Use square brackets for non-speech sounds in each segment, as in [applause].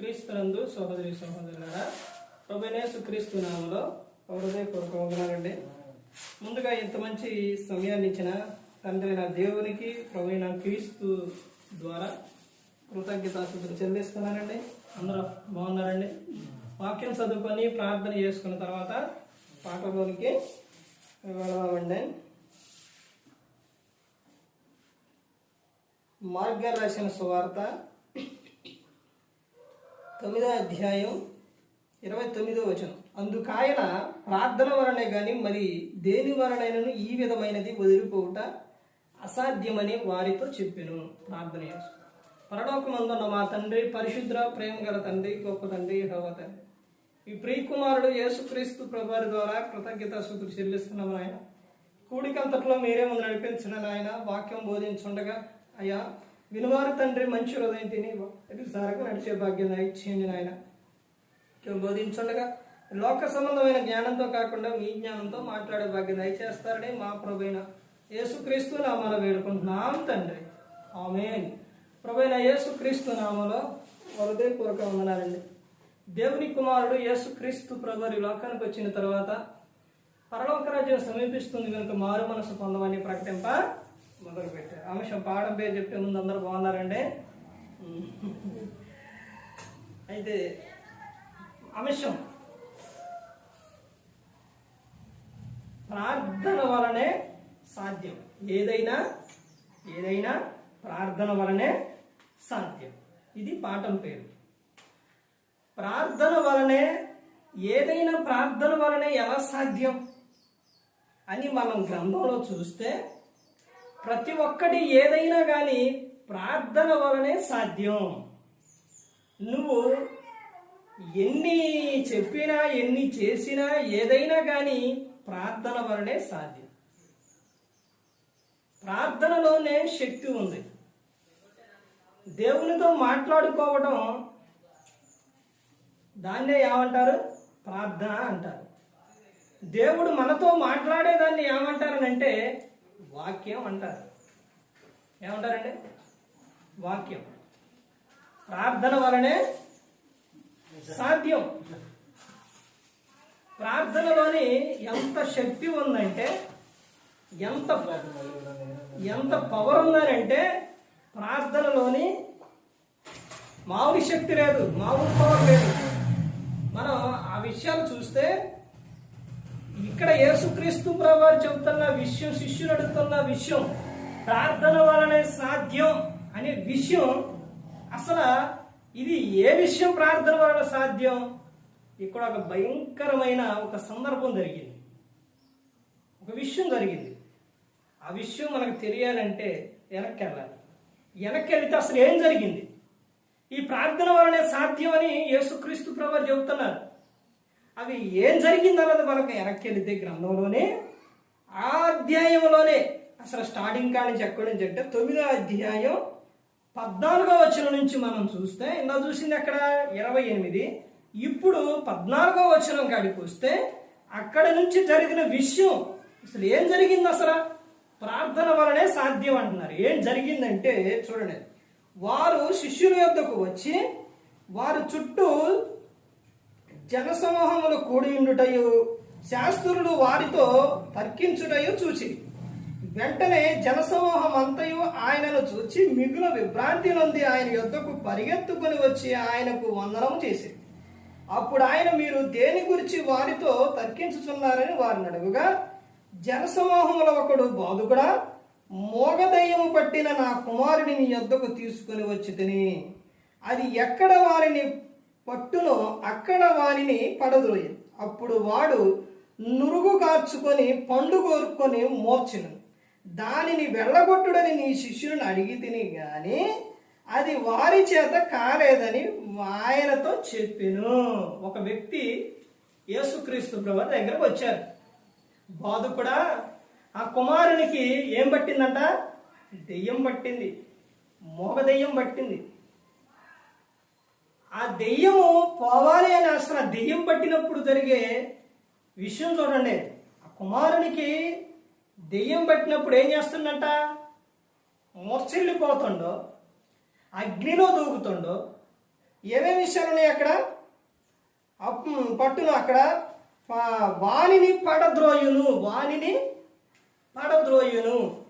క్రీస్తునందు సహోదరి సహోదరులారా ప్రభునేసు క్రీస్తు నామలో హృదయపూర్వక వందనాలండి ముందుగా ఇంత మంచి సమయాన్ని ఇచ్చిన తండ్రి నా దేవునికి ప్రభు నా క్రీస్తు ద్వారా కృతజ్ఞతాస్తుతులు చెల్లిస్తున్నానండి. అందరూ బాగున్నారండి? వాక్యం చదువుకొని ప్రార్థన చేసుకున్న తర్వాత పాటలోనికి వెళదామండి మార్గ రాసిన సువార్త తొమ్మిదో అధ్యాయం ఇరవై తొమ్మిదో వచనం. అందుకాయన ప్రార్థన వలనే కానీ మరి దేని వలనైనను ఈ విధమైనది వదిలిపోవుట అసాధ్యమని వారితో చెప్పాను. ప్రార్థన చేసు పరలోకమందున్న మా తండ్రి పరిశుద్ర ప్రేమ గల తండ్రి గొప్ప తండ్రి హోవ తండ్రి. ఈ ప్రియకుమారుడు యేసుక్రీస్తు ప్రభారి ద్వారా కృతజ్ఞత సూతులు చెల్లిస్తున్నాం ఆయన కూడికంతట్లో మీరే ముందు నడిపించిన నాయన వాక్యం బోధించుండగా అయ్యా వినువారు తండ్రి మంచి హృదయం తిని సారకు నడిచే భాగ్యం ఇచ్చేయండి నాయన. బోధించుండగా లోక సంబంధమైన జ్ఞానంతో కాకుండా మీ జ్ఞానంతో మాట్లాడే భాగ్యం దయచేస్తారని మా ప్రభైన యేసుక్రీస్తు నామాలో వేడుకుంటున్నాం తండ్రి. ఆమెన్. ప్రభైన యేసుక్రీస్తు నామలో హృదయపూర్వక వందనాలండి. దేవుని కుమారుడు యేసుక్రీస్తు ప్రభు లోకానికి వచ్చిన తర్వాత పరలోక రాజ్యం సమీపిస్తుంది కనుక మారు మనసు పొందమని ప్రకటింప మొదలు పెట్టారు అంశం పాఠం పేరు చెప్పే ముందు అందరూ బాగున్నారండి? అయితే అంశం ప్రార్థన వలనే సాధ్యం. ఏదైనా ఏదైనా ప్రార్థన వలనే సాధ్యం. ఇది పాఠం పేరు. ప్రార్థన వలనే ఏదైనా ప్రార్థన వలనే ఎలా సాధ్యం అని మనం గ్రంథంలో చూస్తే ప్రతి ఒక్కటి ఏదైనా కానీ ప్రార్థన వలనే సాధ్యం. నువ్వు ఎన్ని చెప్పినా ఎన్ని చేసినా ఏదైనా కానీ ప్రార్థన వలనే సాధ్యం. ప్రార్థనలోనే శక్తి ఉంది. దేవునితో మాట్లాడుకోవడం దాన్నే ఏమంటారు? ప్రార్థన అంటారు. దేవుడు మనతో మాట్లాడేదాన్ని ఏమంటారనంటే వాక్యం అంటారు. ఏమంటారండి? వాక్యం. ప్రార్థన వలనే సాధ్యం. ప్రార్థనలోని ఎంత శక్తి ఉందంటే ఎంత ఎంత పవర్ ఉందనంటే ప్రార్థనలోని మామూలు శక్తి లేదు మామూలు పవర్ లేదు. మనం ఆ విషయాలు చూస్తే ఇక్కడ యేసుక్రీస్తు ప్రభావారు చెబుతున్న విషయం శిష్యులు అడుగుతున్న విషయం ప్రార్థన వలనే సాధ్యం అనే విషయం అసలు ఇది ఏ విషయం ప్రార్థన వలన సాధ్యం? ఇక్కడ ఒక భయంకరమైన ఒక సందర్భం జరిగింది. ఒక విషయం జరిగింది. ఆ విషయం మనకు తెలియాలంటే వెనక్కి వెళ్ళాలి వెనక్కి వెళితే అసలు ఏం జరిగింది? ఈ ప్రార్థన వలనే సాధ్యం అని యేసుక్రీస్తు ప్రభావారు చెబుతున్నారు. అవి ఏం జరిగింది అన్నది మనకు వెనక్కి వెళితే గ్రంథంలోనే ఆ అధ్యాయంలోనే అసలు స్టార్టింగ్ కాడి నుంచి ఎక్కడి నుంచి అంటే తొమ్మిదో అధ్యాయం పద్నాలుగో వచనం నుంచి మనం చూస్తే ఇలా చూసింది అక్కడ ఇరవై ఎనిమిది. ఇప్పుడు పద్నాలుగో వచనం కాడికి వస్తే అక్కడ నుంచి జరిగిన విషయం అసలు ఏం జరిగింది అసలు? ప్రార్థన వలనే సాధ్యం అంటున్నారు. ఏం జరిగిందంటే చూడండి. వారు శిష్యుల యొద్దకు వచ్చి వారు చుట్టూ జనసమూహములు కూడి ఉండుటయు శాస్త్రులు వారితో తర్కించుటయు చూచి. వెంటనే జనసమూహం అంతయు ఆయనను చూచి మిగుల విభ్రాంతి నుండి ఆయన యొద్దకు పరిగెత్తుకొని వచ్చి ఆయనకు వందనం చేసి. అప్పుడు ఆయన మీరు దేని గురించి వారితో తర్కించుచున్నారని వారిని అడుగుగా జనసమూహముల ఒకడు బాధకుడా మోగదయ్యము పట్టిన నా కుమారుడిని నీ యొద్దకు తీసుకొని వచ్చి తిని. అది ఎక్కడ వారిని పట్టులో అక్కడ వారిని పడద్రోయి. అప్పుడు వాడు నురుగు కార్చుకొని పండు కోరుకొని మోర్చును దానిని వెళ్ళగొట్టుడని నీ శిష్యులను అడిగి తిని కానీ అది వారి చేత కాలేదని ఆయనతో చెప్పాను. ఒక వ్యక్తి యేసుక్రీస్తు ప్రభు దగ్గరకు వచ్చారు. బాధ కూడా ఆ కుమారునికి ఏం పట్టిందంట? దెయ్యం పట్టింది. మోగ దెయ్యం పట్టింది. ఆ దెయ్యము పోవాలి అని అసలు ఆ దెయ్యం పట్టినప్పుడు జరిగే విషయం చూడండి. ఆ కుమారునికి దెయ్యం పట్టినప్పుడు ఏం చేస్తుందంట? మూర్చెళ్ళిపోతుండో అగ్నిలో దూకుతుండో. ఏమేమి విషయాలు ఉన్నాయి అక్కడ? పట్టును అక్కడ. వాణిని పడద్రోయును వాణిని పడద్రోయును.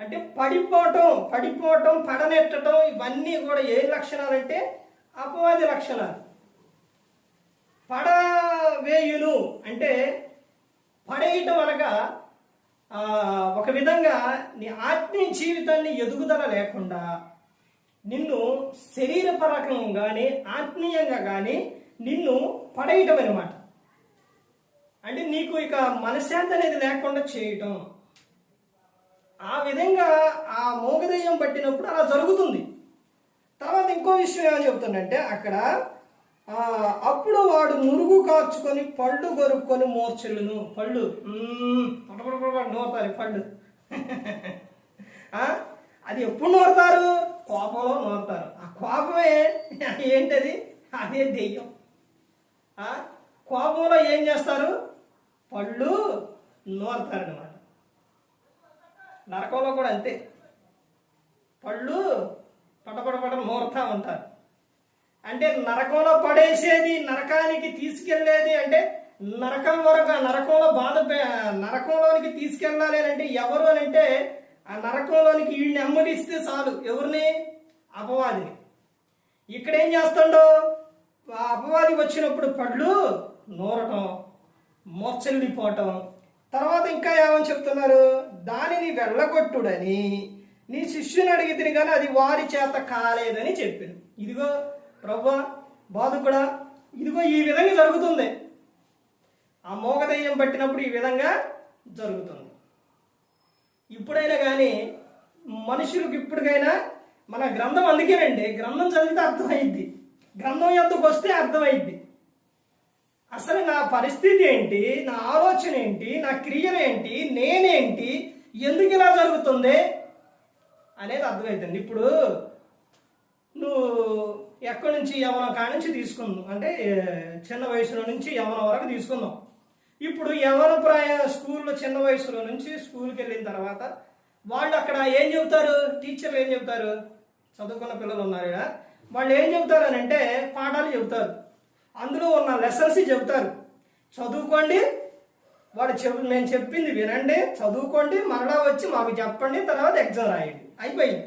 అంటే పడిపోవటం పడిపోవటం పడనెట్టడం ఇవన్నీ కూడా ఏ లక్షణాలంటే అపవాది లక్షణాలు పడవేయులు అంటే పడేయటం అనగా ఒక విధంగా నీ ఆత్మీయ జీవితాన్ని ఎదుగుదల లేకుండా నిన్ను శరీరపరకంగా కానీ ఆత్మీయంగా కానీ నిన్ను పడేయటం అనమాట అంటే నీకు ఇక మనశ్శాంతి అనేది లేకుండా చేయటం. ఆ విధంగా ఆ మోగదయ్యం పట్టినప్పుడు అలా జరుగుతుంది. తర్వాత ఇంకో విషయం ఏమని చెప్తుందంటే అక్కడ అప్పుడు వాడు మురుగు కార్చుకొని పళ్ళు కొరుక్కొని మోర్చెలును పళ్ళు. మ్మ్, నోరుతారు పళ్ళు. అది ఎప్పుడు నోరుతారు? కోపంలో నోరుతారు. ఆ కోపమే ఏంటది? అదే దెయ్యం. కోపంలో ఏం చేస్తారు? పళ్ళు నోరుతారనమాట నరకంలో కూడా అంతే. పళ్ళు పటపటపట మూర్తా ఉంటారు అంటే నరకంలో పడేసేది నరకానికి తీసుకెళ్ళేది అంటే నరకం వరకు ఆ నరకంలో బాధ నరకంలోనికి తీసుకెళ్ళాలి అని అంటే ఎవరు అని అంటే ఆ నరకంలోనికి వీడిని అమ్మడిస్తే చాలు. ఎవరిని? అపవాదిని. ఇక్కడ ఏం చేస్తాడో? ఆ అపవాది వచ్చినప్పుడు పళ్ళు నూరటం మోర్చెల్లిపోవటం తర్వాత ఇంకా ఏమని చెప్తున్నారు? దానిని వెళ్ళగొట్టుడని నీ శిష్యుని అడిగితే కానీ అది వారి చేత కాలేదని చెప్పాను. ఇదిగో ప్రభు బాధకుడా ఇదిగో ఈ విధంగా జరుగుతుంది. ఆ మోగదయ్యం పట్టినప్పుడు ఈ విధంగా జరుగుతుంది. ఇప్పుడైనా కానీ మనుషులకు ఇప్పటికైనా మన గ్రంథం అందుకేనండి గ్రంథం చదివితే అర్థమైద్ది. గ్రంథం ఎంతకు వస్తే అర్థమైద్ది. అసలు నా పరిస్థితి ఏంటి నా ఆలోచన ఏంటి నా క్రియలు ఏంటి నేనేంటి ఎందుకు ఇలా జరుగుతుంది? అనేది అర్థమవుతుంది ఇప్పుడు నువ్వు ఎక్కడి నుంచి యవనం కాడ నుంచి తీసుకుందాం. అంటే చిన్న వయసులో నుంచి యవనం వరకు తీసుకుందాం. ఇప్పుడు యవన ప్రాయ స్కూల్లో చిన్న వయసులో నుంచి స్కూల్కి వెళ్ళిన తర్వాత వాళ్ళు అక్కడ ఏం చెబుతారు? టీచర్లు ఏం చెబుతారు? చదువుకున్న పిల్లలు ఉన్నారు కదా. వాళ్ళు ఏం చెబుతారు అని అంటే పాఠాలు చెబుతారు. అందులో ఉన్న లెసన్స్ చెబుతారు. చదువుకోండి. వాడు చెప్పు నేను చెప్పింది వినండి. చదువుకోండి. మరలా వచ్చి మాకు చెప్పండి. తర్వాత ఎగ్జామ్ రాయండి. అయిపోయింది.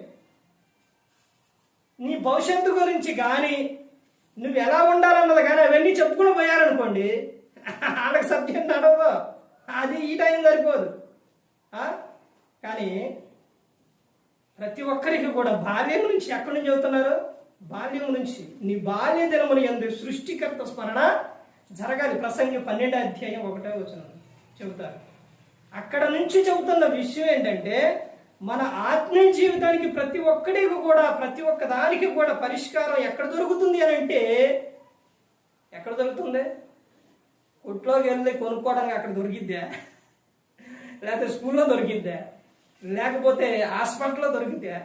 నీ భవిష్యత్తు గురించి కానీ నువ్వు ఎలా ఉండాలన్నది కానీ అవన్నీ చెప్పుకుని పోయారనుకోండి వాళ్ళకి సబ్జెక్ట్ నడవదు. అది ఈ టైం సరిపోదు. కానీ ప్రతి ఒక్కరికి కూడా బాల్యం నుంచి ఎక్కడి నుంచి చదువుతున్నారు బాల్యం నుంచి. నీ బాల్య దినములు ఎందు సృష్టికర్త స్మరణ జరగాలి. ప్రసంగి పన్నెండు అధ్యాయం ఒకటే వచ్చిన చెబుతారు. అక్కడ నుంచి చెబుతున్న విషయం ఏంటంటే మన ఆత్మీయ జీవితానికి ప్రతి ఒక్కడికి కూడా ప్రతి ఒక్క దానికి కూడా పరిష్కారం ఎక్కడ దొరుకుతుంది అని అంటే ఎక్కడ దొరుకుతుంది? కొట్లోకి వెళ్ళి కొనుక్కోవడానికి అక్కడ దొరికిద్దా? లేకపోతే స్కూల్లో దొరికిద్దా? లేకపోతే హాస్పిటల్లో దొరికిద్దా?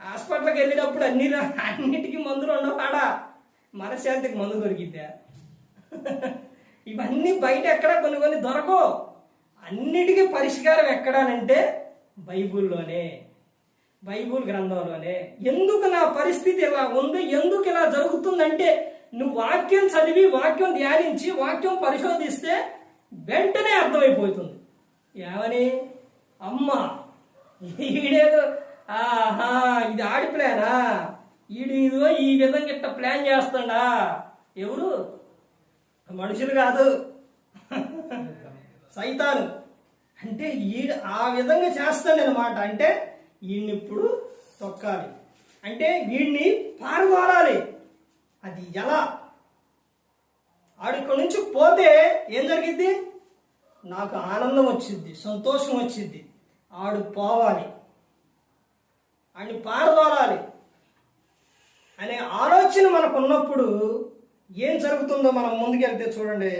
హాస్పిటల్కి వెళ్ళినప్పుడు అన్ని అన్నిటికీ మందులు ఉండవాడా మనశ్శాంతికి మందు దొరికిద్దా? ఇవన్నీ బయట ఎక్కడ కొన్ని కొన్ని దొరకవు. అన్నిటికీ పరిష్కారం ఎక్కడానంటే బైబుల్లోనే బైబుల్ గ్రంథంలోనే ఎందుకు నా పరిస్థితి ఇలా ఉంది ఎందుకు ఇలా జరుగుతుందంటే నువ్వు వాక్యం చదివి వాక్యం ధ్యానించి వాక్యం పరిశోధిస్తే వెంటనే అర్థమైపోతుంది. ఏమని? అమ్మ ఈడేదో ఆహా ఇది ఆడి ప్లానా? ఈడు ఇదిగో ఈ విధంగా ఇట్ట ప్లాన్ చేస్తాడా? ఎవరు? మనుషులు కాదు. సైతాను. అంటే ఈడ ఆ విధంగా చేస్తాడనమాట అంటే ఈయన్ని ఇప్పుడు తొక్కాలి. అంటే వీడిని పారదోలాలి అది ఎలా? ఆడిక్కడి నుంచి పోతే ఏం జరిగిద్ది? నాకు ఆనందం వచ్చింది సంతోషం వచ్చింది ఆడు పోవాలి. ఆడిని పారదోలాలి అనే ఆలోచన మనకు ఉన్నప్పుడు ఏం జరుగుతుందో మనం ముందుకెళ్తే చూడండి.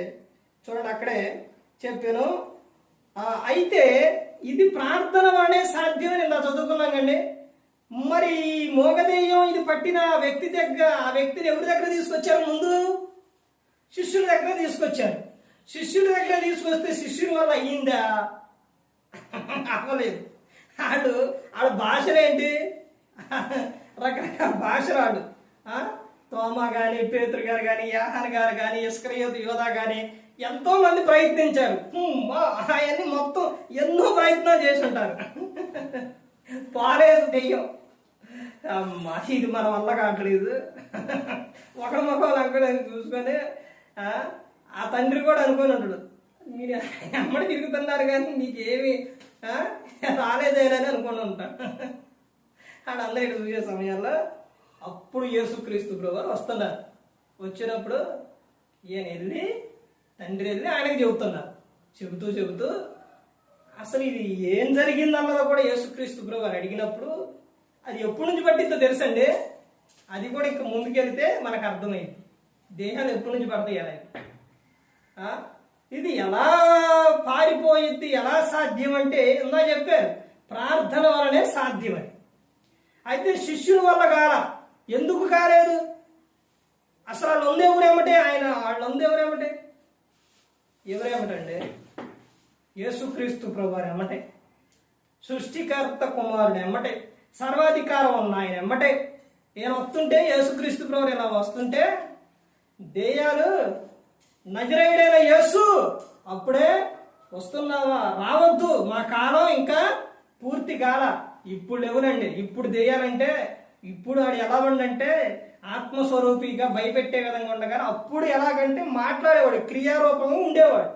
చూడండి అక్కడే చెప్పాను. అయితే ఇది ప్రార్థన వల్లే సాధ్యమని ఇలా చదువుకున్నాం కండి మరి ఈ ఇది పట్టిన వ్యక్తి దగ్గర ఆ వ్యక్తిని ఎవరి దగ్గర తీసుకొచ్చారు ముందు? శిష్యుల దగ్గర తీసుకొచ్చారు. శిష్యుల దగ్గర తీసుకొస్తే శిష్యుల వల్ల అయ్యిందా? అవ్వలేదు. ఆడు ఆడ భాషలు ఏంటి? రకరకాల భాషలు ఆడు. తోమ తోమా కానీ పేతురు గారు కానీ యాహన్ గారు కానీ ఇస్క్రయోత్ యోధా కానీ ఎంతో మంది ప్రయత్నించారు అవన్నీ మొత్తం ఎన్నో ప్రయత్నాలు చేసి ఉంటారు పాలేదు దెయ్యం. అమ్మా ఇది మన వల్ల కావట్లేదు ఒకరి ముఖాలు అనుకోని చూసుకొని ఆ, తండ్రి కూడా అనుకొని ఉంటాడు. మీరు ఎమ్మడి తిరుగుతున్నారు కానీ నీకేమి రాలేదేనని అనుకొని ఉంటాను ఆడ అందరూ ఇక్కడ చూసే సమయాల్లో అప్పుడు యేసుక్రీస్తు ప్రభు వస్తున్నారు. వచ్చినప్పుడు ఈయన వెళ్ళి తండ్రి వెళ్ళి ఆయనకి చెబుతున్నారు. చెబుతూ చెబుతూ అసలు ఇది ఏం జరిగిందన్నదో కూడా యేసుక్రీస్తు ప్రభు గారు అడిగినప్పుడు అది ఎప్పటి నుంచి పట్టిందో తెలుసండి? అది కూడా ఇంకా ముందుకెళ్తే మనకు అర్థమైంది. దేహాలు ఎప్పటి నుంచి పడతాయి అలా? ఇది ఎలా పారిపోయిద్ది? ఎలా సాధ్యం అంటే ఇందా చెప్పారు ప్రార్థన వలనే సాధ్యమని అయితే శిష్యుల వల్ల కాల ఎందుకు కాలేదు? అసలు వాళ్ళు ఉంది ఆయన? వాళ్ళు ఉంది ఎవరేమిటే ఎవరేమిటండి యేసుక్రీస్తు ప్రభువారు ఎమ్మటే సృష్టికర్త కుమారుడు ఎమ్మటే సర్వాధికారం ఉన్న ఆయన ఎమ్మటే ఈయన వస్తుంటే యేసుక్రీస్తు ప్రభువారు ఇలా వస్తుంటే దేయాలు నజరేయుడైన యేసు అప్పుడే వస్తున్నావా? రావద్దు మా కాలం ఇంకా పూర్తి కాల. ఇప్పుడు లేవునండి ఇప్పుడు దెయ్యాలంటే ఇప్పుడు ఆడు ఎలా ఉండంటే ఆత్మస్వరూపిగా భయపెట్టే విధంగా ఉండగా అప్పుడు ఎలాగంటే మాట్లాడేవాడు క్రియారూపంగా ఉండేవాడు.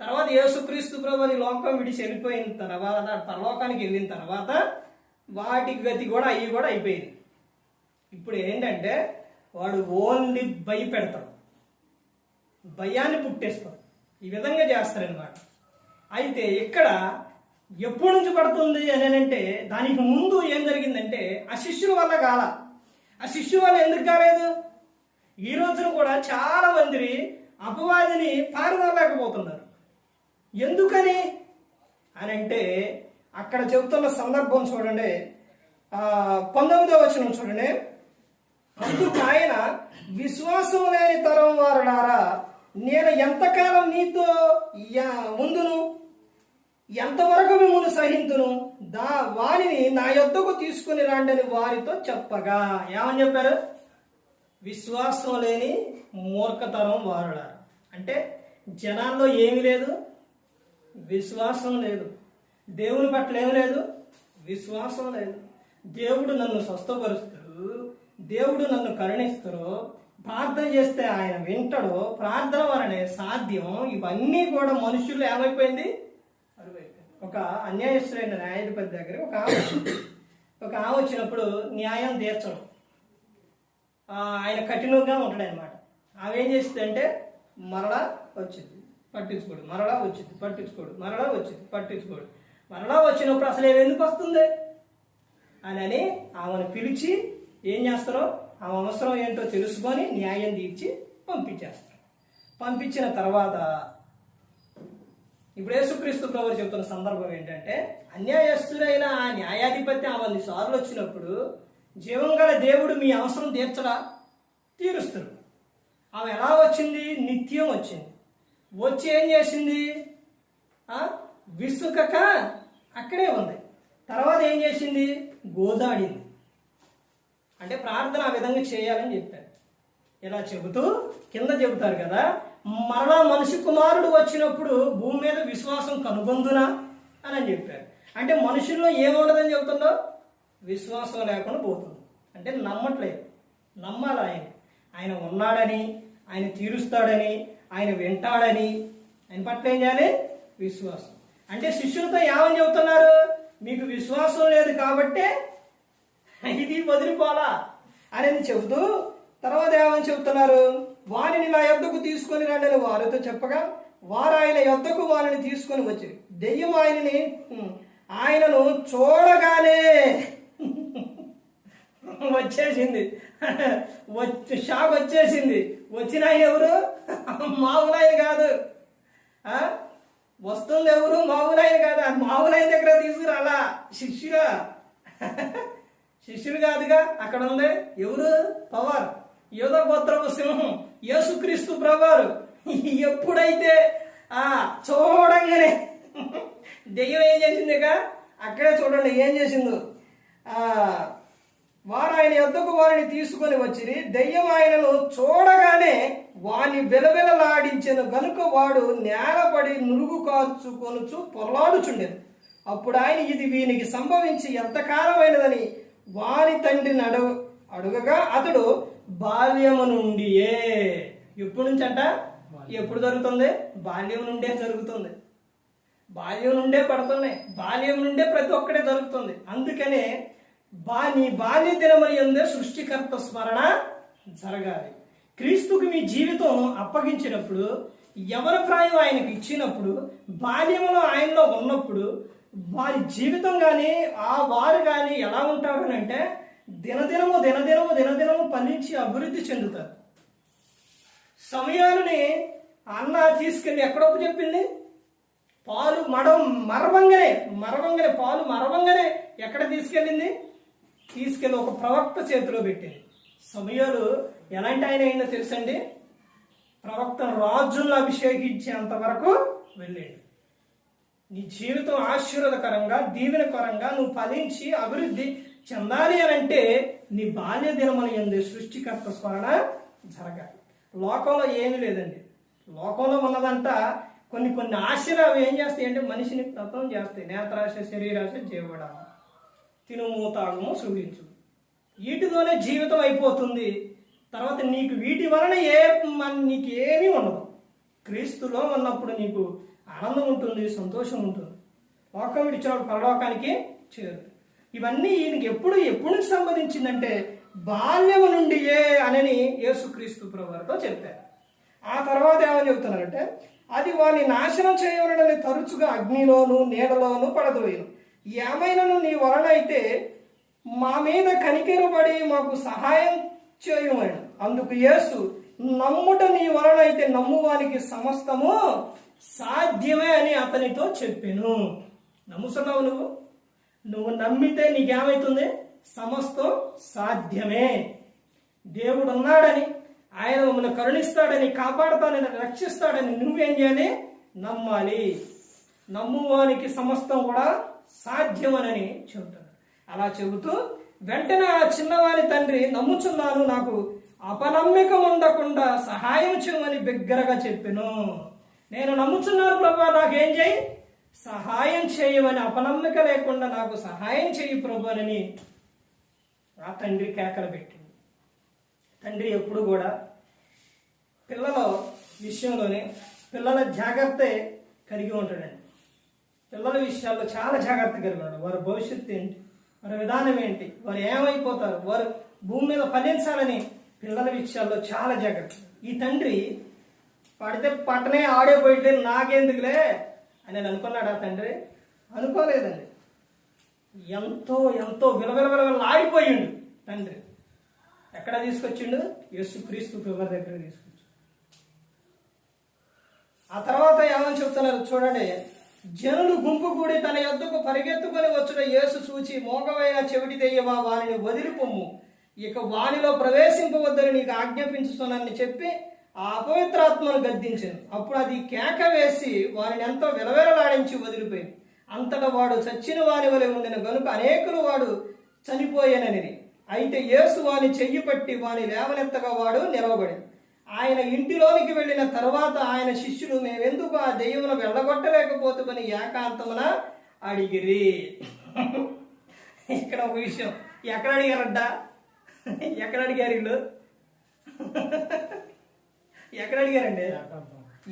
తర్వాత యేసుక్రీస్తు ప్రభు లోకం విడిచి వెళ్ళిపోయిన తర్వాత పరలోకానికి వెళ్ళిన తర్వాత వాటి గతి కూడా అవి కూడా అయిపోయింది. ఇప్పుడు ఏంటంటే వాడు ఓన్లీ భయపెడతాడు. భయాన్ని పుట్టేస్తాడు. ఈ విధంగా చేస్తారనమాట అయితే ఇక్కడ ఎప్పటి నుంచి పడుతుంది అని అంటే దానికి ముందు ఏం జరిగిందంటే ఆ శిష్యుల వల్ల కాల. ఆ శిష్యు వల్ల ఎందుకు కాలేదు? ఈ రోజున కూడా చాలా మంది అపవాదిని పారదలేకపోతున్నారు ఎందుకని? అని అంటే అక్కడ చెబుతున్న సందర్భం చూడండి. పంతొమ్మిదో వచ్చిన చూడండి. అందుకు ఆయన విశ్వాసం లేని తరం వారులారా నేను ఎంతకాలం నీతో ముందును ఉందును? ఎంతవరకు మిమ్మల్ని సహింతును? దా వారిని నా యొద్దకు తీసుకుని రాండని వారితో చెప్పగా. ఏమని చెప్పారు? విశ్వాసం లేని మూర్ఖతరం వారులారా. అంటే జనాల్లో ఏమీ లేదు విశ్వాసం లేదు. దేవుని పట్ల ఏమి లేదు విశ్వాసం లేదు. దేవుడు నన్ను స్వస్థపరుస్తారు దేవుడు నన్ను కరుణిస్తారు ప్రార్థన చేస్తే ఆయన వింటాడు ప్రార్థన వలనే సాధ్యం. ఇవన్నీ కూడా మనుషులు ఏమైపోయింది? ఒక అన్యాయస్తుడైన న్యాయాధిపతి దగ్గర ఒక ఆమె ఒక ఆమె వచ్చినప్పుడు న్యాయం తీర్చడం. ఆయన కఠినంగా ఉంటాడనమాట ఆమె ఏం చేస్తుంది అంటే మరలా వచ్చింది. పట్టించుకోడు. మరలా వచ్చింది. పట్టించుకోడు. మరలా వచ్చింది. పట్టించుకోడు. మరలా వచ్చినప్పుడు అసలు ఏమి ఎందుకు వస్తుంది? అని అని ఆమెను పిలిచి ఏం చేస్తారో ఆమె అవసరం ఏంటో తెలుసుకొని న్యాయం తీర్చి పంపించేస్తారు. పంపించిన తర్వాత ఇప్పుడు యేసుక్రీస్తు ప్రభు చెప్తున్న సందర్భం ఏంటంటే అన్యాయస్తుడైన ఆ న్యాయాధిపతి ఆమె సార్లు వచ్చినప్పుడు జీవం గల దేవుడు మీ అవసరం తీర్చడా? తీరుస్తాడు. ఆమె ఎలా వచ్చింది? నిత్యం వచ్చింది. వచ్చి ఏం చేసింది? విసుకక అక్కడే ఉంది. తర్వాత ఏం చేసింది? గోదాడింది. అంటే ప్రార్థన ఆ విధంగా చేయాలని చెప్పారు. ఇలా చెబుతూ కింద చెబుతారు కదా మరలా మనిషి కుమారుడు వచ్చినప్పుడు భూమి మీద విశ్వాసం కనుగొందునా అని అని చెప్పారు అంటే మనుషుల్లో ఏముండదని చెబుతుందో విశ్వాసం లేకుండా పోతుంది. అంటే నమ్మట్లేదు. నమ్మాలి ఆయన. ఆయన ఉన్నాడని ఆయన తీరుస్తాడని ఆయన వింటాడని. ఆయన పట్ల ఏం చేయాలి? విశ్వాసం. అంటే శిష్యులతో ఏమని చెబుతున్నారు? మీకు విశ్వాసం లేదు కాబట్టే ఇది వదిలిపోలా అనేది చెబుతూ తర్వాత ఏమని చెబుతున్నారు? వారిని నా యొద్దకు తీసుకొని రండి వారితో చెప్పగా వారు ఆయన యొద్దకు వారిని తీసుకొని వచ్చి దెయ్యం ఆయనని ఆయనను చూడగానే [laughs] వచ్చేసింది. [laughs] వచ్చి షాక్ వచ్చేసింది. వచ్చిన ఆయన ఎవరు? మామూలు కాదు. వస్తుంది ఎవరు? మామూలు ఆయన కాదు. అది మామూలు ఆయన దగ్గర తీసుకురాలా శిష్యురా [laughs] శిష్యుడు కాదుగా అక్కడ ఉంది. ఎవరు? పవర్. యోధ గోత్రపు సింహం. యేసుక్రీస్తు ప్రభారు. ఎప్పుడైతే ఆ చూడంగానే దెయ్యం ఏం చేసిందిగా అక్కడే చూడండి ఏం చేసిందో. వారు ఆయన ఎద్దకు వారిని తీసుకొని వచ్చిరి. దెయ్యం ఆయనను చూడగానే వాని వెలవెలలాడించెను. గనుక వాడు నేలపడి నురుగు కాచుకొనుచు పొరలాడుచుండెను. అప్పుడు ఆయన ఇది వీనికి సంభవించి ఎంతకాలమైనదని వారి తండ్రిని అడుగు అడుగగా అతడు బాల్యము నుండియే. ఎప్పుడు నుంచి అంట ఎప్పుడు జరుగుతుంది? బాల్యం నుండే జరుగుతుంది. బాల్యం నుండే పడుతున్నాయి. బాల్యం నుండే ప్రతి ఒక్కటే జరుగుతుంది. అందుకనే బా నీ బాల్య దినమని ఉందే సృష్టికర్త స్మరణ జరగాలి. క్రీస్తుకి మీ జీవితం అప్పగించినప్పుడు ఎవరి ప్రాయం ఆయనకు ఇచ్చినప్పుడు బాల్యంలో ఆయనలో ఉన్నప్పుడు వారి జీవితం కానీ ఆ వారు కానీ ఎలా ఉంటారు అంటే దినదినము దినదినము దినదినము పండించి అభివృద్ధి చెందుతారు. సమయాలని అన్న తీసుకెళ్ళి ఎక్కడొప్పు చెప్పింది. పాలు మడం మరవంగానే మరవంగానే పాలు మరవంగానే ఎక్కడ తీసుకెళ్ళింది? తీసుకెళ్ళి ఒక ప్రవక్త చేతిలో పెట్టింది సమయాలు ఎలాంటి ఆయన అయిందో తెలుసండి? ప్రవక్త రాజులను అభిషేకించేంత వరకు వెళ్ళాడు. నీ జీవితం ఆశీర్వాదకరంగా దీవెనకరంగా నువ్వు ఫలించి అభివృద్ధి చెందాలి అని అంటే నీ బాల్య దినమున ఎందు సృష్టికర్త స్మరణ జరగాలి. లోకంలో ఏమీ లేదండి. లోకంలో ఉన్నదంట కొన్ని కొన్ని ఆశలు అవి ఏం చేస్తాయి అంటే మనిషిని తత్వం చేస్తాయి. నేత్రాశ శరీరాశ జీవడ తినుము తాగుము సుగించు వీటితోనే జీవితం అయిపోతుంది. తర్వాత నీకు వీటి వలన ఏ మన- నీకు ఏమీ ఉండదు. క్రీస్తులో ఉన్నప్పుడు నీకు ఆనందం ఉంటుంది సంతోషం ఉంటుంది. లోకం విడిచినప్పుడు పరలోకానికి చేరు. ఇవన్నీ ఈయనకి ఎప్పుడు ఎప్పుడు నుంచి సంబంధించిందంటే బాల్యము నుండి ఏ అనని యేసుక్రీస్తు ప్రభువారితో చెప్పారు. ఆ తర్వాత ఏమని చెబుతున్నారంటే అది వాని నాశనం చేయవలనని తరచుగా అగ్నిలోను నీడలోను పడదోయను ఏమైనాను నీ వలన అయితే మా మీద కనికెరబడి మాకు సహాయం చేయమని. అందుకు యేసు నమ్ముట నీ వలన అయితే నమ్మువానికి సమస్తము సాధ్యమే అని అతనితో చెప్పాను. నమ్ముతున్నావు నువ్వు? నువ్వు నమ్మితే నీకేమవుతుంది సమస్తం సాధ్యమే. దేవుడు ఉన్నాడని ఆయన మమ్మల్ని కరుణిస్తాడని కాపాడతానని రక్షిస్తాడని నువ్వేం చేయాలి? నమ్మాలి. నమ్మువానికి సమస్తం కూడా సాధ్యమనని చెబుతాడు. అలా చెబుతూ వెంటనే ఆ చిన్నవాని తండ్రి నమ్ముచున్నాను నాకు అపనమ్మికం ఉండకుండా సహాయం చేయమని బిగ్గరగా చెప్పాను. నేను నమ్ముచున్నాను ప్రభా నాకేం చేయి? సహాయం చేయమని అపనమ్మిక లేకుండా నాకు సహాయం చేయి ప్రభు అని ఆ తండ్రి కేకలు పెట్టింది. తండ్రి ఎప్పుడు కూడా పిల్లల విషయంలోనే పిల్లల జాగ్రత్త కలిగి ఉంటాడండి. పిల్లల విషయాల్లో చాలా జాగ్రత్త కలిగి ఉన్నాడు. వారి భవిష్యత్తు ఏంటి? వారి విధానం ఏంటి? వారు ఏమైపోతారు? వారు భూమి మీద ఫలించాలని పిల్లల విషయాల్లో చాలా జాగ్రత్త. ఈ తండ్రి పడితే పట్టనే ఆడే పోయితే నాకెందుకులే? అని నేను అనుకున్నాడు తండ్రి? అనుకోలేదండి. ఎంతో ఎంతో విలవిల విలవిల ఆడిపోయిండు తండ్రి. ఎక్కడ తీసుకొచ్చిండు? యేసు క్రీస్తు ప్రభు దగ్గర తీసుకొచ్చి ఆ తర్వాత ఏమని చెప్తున్నారు చూడండి. జనులు గుంపు కూడి తన యొద్దకు పరిగెత్తుకొని వచ్చిన యేసు చూచి మోగమైన చెవిటి దెయ్యమా వారిని వదిలిపొమ్ము. ఇక వానిలో ప్రవేశింపవద్దని నీకు ఆజ్ఞాపించుతున్నానని చెప్పి ఆ అపవిత్రాత్మను గద్దించాను. అప్పుడు అది కేక వేసి వారిని ఎంతో విలవిలలాడించి వదిలిపోయింది. అంతటా వాడు చచ్చిన వాని వలె ఉండిన గనుక అనేకులు వాడు చనిపోయానని అయితే యేసు వాని చెయ్యి పట్టి వాని లేవనెత్తగా వాడు నిలవబడింది ఆయన ఇంటిలోనికి వెళ్ళిన తర్వాత ఆయన శిష్యులు మేమెందుకు ఆ దెయ్యమును వెళ్ళగొట్టలేకపోతుందని ఏకాంతమున అడిగిరి. ఇక్కడ ఒక విషయం. ఎక్కడ అడిగారడ్డా ఎక్కడ అడిగారు వీళ్ళు? ఎక్కడ అడిగారండి?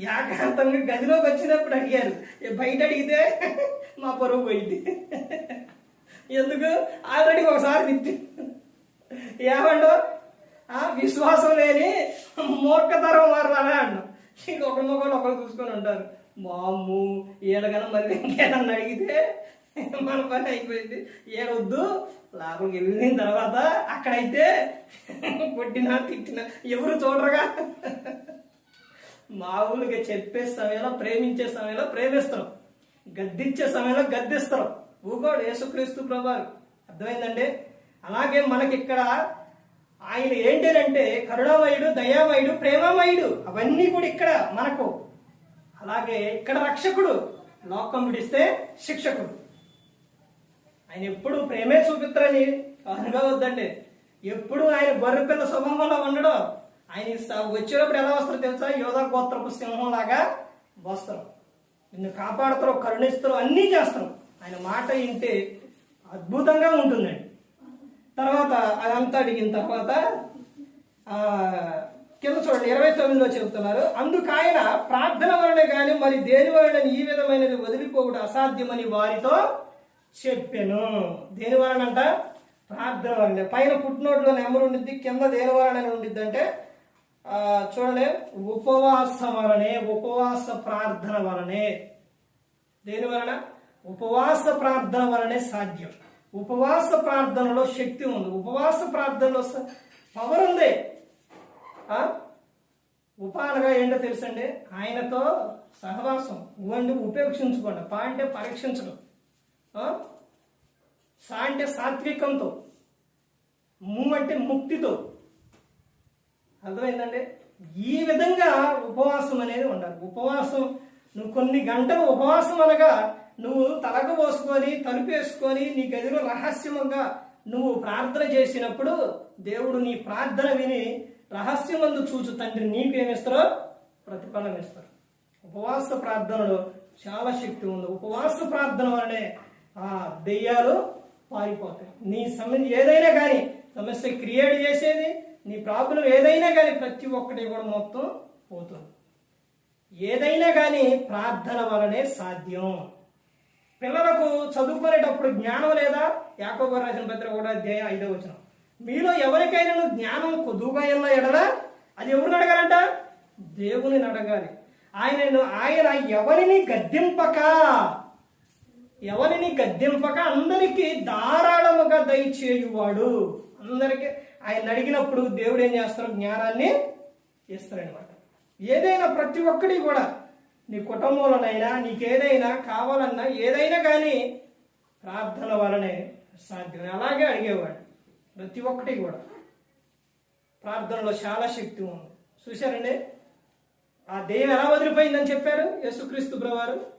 ఏకాంతంగా గదిలోకి వచ్చినప్పుడు అడిగారు. బయట అడిగితే మా పరువు పోయింది. ఎందుకు? ఆల్రెడీ ఒకసారి తిట్టి. ఏమండో? ఆ విశ్వాసం లేని మూర్ఖతరం వారు అన్న ఇంక ఒకరి మొక్కలు ఒకరు చూసుకొని ఉంటారు. మాము ఏడగన మరి ఇంకేదన్నా అడిగితే మన పని అయిపోయింది. ఏడొద్దు లోపలికి వెళ్ళిన తర్వాత అక్కడైతే కొట్టినా తిట్టినా ఎవరు చూడరుగా? మామూలుగా చెప్పే సమయంలో ప్రేమించే సమయంలో ప్రేమిస్తారు గద్దించే సమయంలో గద్దిస్తారు ఊగోడు యేసుక్రీస్తు ప్రభారు అర్థమైందండి? అలాగే మనకి ఇక్కడ ఆయన ఏంటంటే కరుణామయుడు దయామయుడు ప్రేమమయుడు. అవన్నీ కూడా ఇక్కడ మనకు. అలాగే ఇక్కడ రక్షకుడు లోకం విడిస్తే శిక్షకుడు. ఆయన ఎప్పుడు ప్రేమే చూపిస్తారని అనుకోవద్దండి. ఎప్పుడు ఆయన బర్రె పిల్ల స్వభావంలో ఉండడు ఆయన స- ఎలా వస్తారో తెలుసా? యోధ గోత్రపు సింహం లాగా వస్తారు. నిన్ను కాపాడుతారు కరుణిస్తారు అన్నీ చేస్తారు. ఆయన మాట వింటే అద్భుతంగా ఉంటుందండి. తర్వాత అదంతా అడిగిన తర్వాత కింద చూడండి ఇరవై తొమ్మిదిలో చెబుతున్నారు అందుకు ఆయన ప్రార్థన వలన కానీ మరి దేని వలన ఈ విధమైనది వదిలిపోవడం అసాధ్యమని వారితో చెప్పాను. దేని వలనంట ప్రార్థన వలన. పైన పుట్టినోట్లో నెంబర్ ఉండిద్ది కింద దేని వలన ఉండిద్ది అంటే చూడండి. ఉపవాస వలనే ఉపవాస ప్రార్థన వలనే. దేని వలన ఉపవాస ప్రార్థన వలనే సాధ్యం. ఉపవాస ప్రార్థనలో శక్తి ఉంది. ఉపవాస ప్రార్థనలో పవర్ ఉంది. ఆ? ఏంటో తెలుసండి? ఆయనతో సహవాసం. ఉ ఉపేక్షించుకోండి. పా అంటే పరీక్షించడం. సా అంటే సాత్వికంతో. ము అంటే ముక్తితో. అర్థమైందండి? ఈ విధంగా ఉపవాసం అనేది ఉండాలి. ఉపవాసం నువ్వు కొన్ని గంటలు ఉపవాసం అనగా నువ్వు తలకు పోసుకొని తలుపేసుకొని నీ గదిలో రహస్యముగా నువ్వు ప్రార్థన చేసినప్పుడు దేవుడు నీ ప్రార్థన విని రహస్యమందు చూచు తండ్రి నీకేమిస్తారో? ప్రతిఫలం ఇస్తారు. ఉపవాస ప్రార్థనలో చాలా శక్తి ఉంది. ఉపవాస ప్రార్థన వలనే ఆ దెయ్యాలు పారిపోతాయి. నీ సమస్య ఏదైనా కానీ సమస్య క్రియేట్ చేసేది నీ ప్రాబ్లం ఏదైనా కానీ ప్రతి ఒక్కటి కూడా మొత్తం పోతుంది. ఏదైనా కానీ ప్రార్థన వలనే సాధ్యం. పిల్లలకు చదువుకునేటప్పుడు జ్ఞానం లేదా? యాకోబ రాసిన పత్రిక కూడా అధ్యాయం ఐదో వచ్చిన మీలో ఎవరికైనా జ్ఞానం కొద్దుగా ఎలా ఎడరా అది ఎవరిని అడగాలంట? దేవుని అడగాలి. ఆయన ఆయన ఎవరిని గద్దింపక? ఎవరిని గద్దెంపక అందరికీ ధారాళముగా దయచేయువాడు. అందరికీ ఆయన అడిగినప్పుడు దేవుడు ఏం చేస్తారు జ్ఞానాన్ని ఇస్తారనమాట ఏదైనా ప్రతి ఒక్కటి కూడా నీ కుటుంబంలోనైనా నీకేదైనా కావాలన్నా ఏదైనా కానీ ప్రార్థన వలనే సాధ్యం అలాగే అడిగేవాడు ప్రతి ఒక్కటి కూడా. ప్రార్థనలో చాలా శక్తి ఉంది. చూశారండి? ఆ దెయ్యం ఎలా వదిలిపోయిందని చెప్పారు? యేసుక్రీస్తు బ్రవారు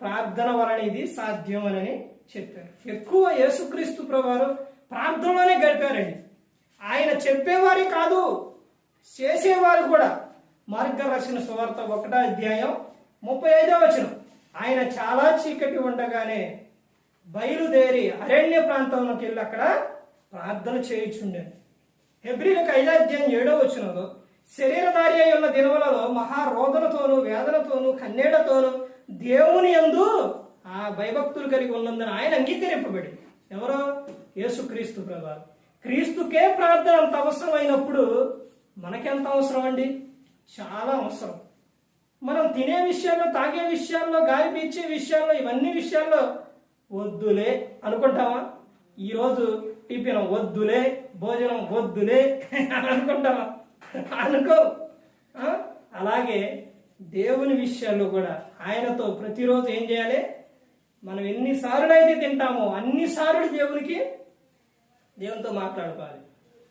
ప్రార్థన వలన ఇది సాధ్యం అని చెప్పారు. ఎక్కువ యేసుక్రీస్తు ప్రభువారు ప్రార్థనలోనే గడిపారండి. ఆయన చెప్పేవారే కాదు చేసేవారు కూడా. మార్గరక్షణ సువార్త ఒకటో అధ్యాయం ముప్పై ఐదో వచనం. ఆయన చాలా చీకటి ఉండగానే బయలుదేరి అరణ్య ప్రాంతంలోకి వెళ్ళి అక్కడ ప్రార్థన చేయుచుండేది హెబ్రిలకు ఐదాధ్యాయం ఏడో వచనంలో శరీరధారి అయి ఉన్న దినములలో మహారోదనతోనూ వేదనతోనూ కన్నీళ్ళతోనూ దేవుని యందు ఆ భయభక్తులు కలిగి ఉన్నందున ఆయన అంగీకరింపబడి. ఎవరో? యేసుక్రీస్తు ప్రభా. క్రీస్తుకే ప్రార్థన అంత అవసరమైనప్పుడు మనకెంత అవసరం అండి? చాలా అవసరం. మనం తినే విషయాల్లో తాగే విషయాల్లో గాలి పీల్చే విషయాల్లో ఇవన్నీ విషయాల్లో వద్దులే అనుకుంటామా ఈరోజు టిఫిన్ వద్దులే భోజనం వద్దులే [laughs] అని అనుకుంటామా అనుకో అలాగే దేవుని విషయాల్లో కూడా ఆయనతో ప్రతిరోజు ఏం చేయాలి? మనం ఎన్నిసార్లు అయితే తింటామో అన్నిసార్లు దేవునికి దేవునితో మాట్లాడుకోవాలి.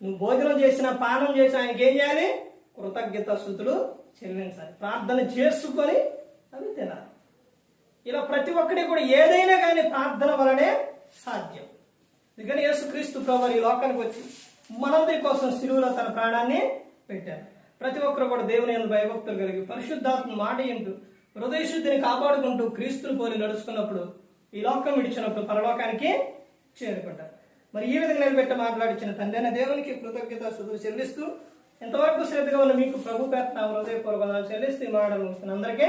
నువ్వు భోజనం చేసిన పానం చేసిన ఆయనకి ఏం చేయాలి? కృతజ్ఞత స్థుతులు చెల్లించాలి. ప్రార్థన చేసుకొని అవి తినాలి. ఇలా ప్రతి ఒక్కటి కూడా ఏదైనా కానీ ప్రార్థన వలనే సాధ్యం. అందుకని యేసుక్రీస్తు ప్రభు ఈ లోకానికి వచ్చి మనందరి కోసం సిలువలో తన ప్రాణాన్ని పెట్టారు ప్రతి ఒక్కరు కూడా దేవుని యందు భయభక్తులు కలిగి పరిశుద్ధాత్మ మాట ఏంటూ హృదయ శుద్ధిని కాపాడుకుంటూ క్రీస్తుని పోలి నడుచుకున్నప్పుడు ఈ లోకం విడిచినప్పుడు పరలోకానికి చేరుకుంటారు. మరి ఈ విధంగా నిలబెట్టి మాట్లాడించిన తండ్రి అయిన దేవునికి కృతజ్ఞత సుధులు చెల్లిస్తూ ఎంతవరకు శ్రద్ధగా ఉన్న మీకు ప్రభు పేట నా హృదయపూర్వకాలు చెల్లిస్తూ ఈ అందరికీ